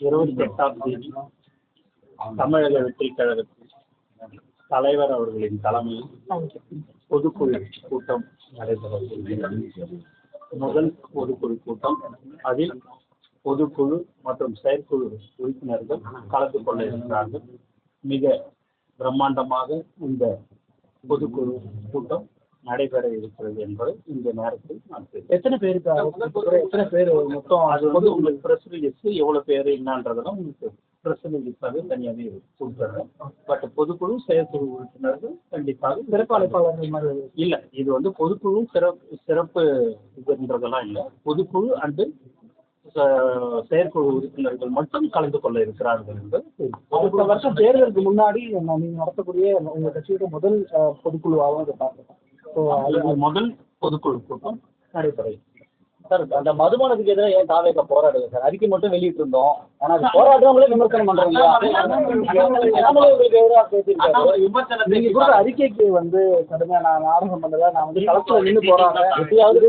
இருபத்தி எட்டாம் தேதி தமிழக வெற்றி கழகத்தில் தலைவர் அவர்களின் தலைமையில் பொதுக்குழு கூட்டம் நடைபெற உள்ளது. முதல் பொதுக்குழு கூட்டம் அதில் பொதுக்குழு மற்றும் செயற்குழு உறுப்பினர்கள் கலந்து கொள்ள இருக்கிறார்கள் மிக பிரம்மாண்டமாக இந்த பொதுக்குழு கூட்டம் நடைபெற இருக்கிறது என்பதை இந்த நேரத்தில் நான். எத்தனை பேருக்கு? எத்தனை பேர்? மொத்தம் அது வந்து உங்களுக்கு ப்ரெஸ் ரிலீஸ் எவ்வளவு பேர் என்னன்றதெல்லாம் உங்களுக்கு ப்ரெஸ் ரிலீஸாக தனியாகவே கொடுத்துட்றேன் பட் பொதுக்குழு செயற்குழு உறுப்பினர்கள் கண்டிப்பாக சிறப்பு அழைப்பாளர்கள் மாதிரி இல்ல இது வந்து பொதுக்குழு சிறப்பு சிறப்பு இதுன்றதெல்லாம் இல்ல பொதுக்குழு அண்டு செயற்குழு உறுப்பினர்கள் மட்டும் கலந்து கொள்ள இருக்கிறார்கள் என்பது தெரியும். அடுத்த வருஷம் தேர்தலுக்கு முன்னாடி நம்ம நீங்க நடத்தக்கூடிய உங்க கட்சியோட முதல் பொதுக்குழுவாகவும் இதை பார்க்கலாம் ஸோ முதல் பொதுக்குழு கூட்டம் நடைபெற இருக்கிறது. சார் அந்த மதுபானத்துக்கு எதிராக ஏன் தாவேக்கா போராடுது சார்? அறிக்கை மட்டும் வெளியிட்டு இருந்தோம் ஆனா அது போராடுறவங்களே விமர்சனம் பண்றாங்க அண்ணாமலை உங்களுக்கு எதிராக பேசியிருக்காரு. நீங்க கொடுத்த அறிக்கைக்கு வந்து கடுமையா நான் நாடகம் பண்ணல நான் வந்து களத்துல நின்று போறாங்க எப்படியாவது.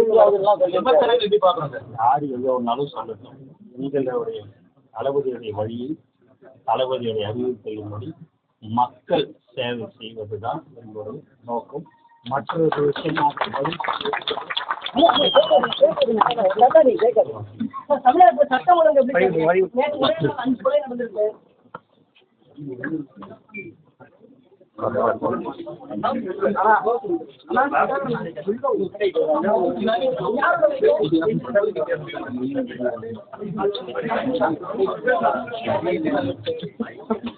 விமர்சனம் எப்படி பாக்குறாங்க யார் எது ஒன்றாலும் சொல்லட்டும். உங்களுடைய தளபதியுடைய வழியில் தளபதியுடைய அறிவிப்பின்படி மக்கள் சேவை செய்வதுதான் எங்களுடைய நோக்கம். மற்றொரு விஷயம் தமிழகத்துல சட்டம் ஒழுங்கு எப்படி இருக்கு? நேற்று அஞ்சு கொலை நடந்திருக்கு Thank you.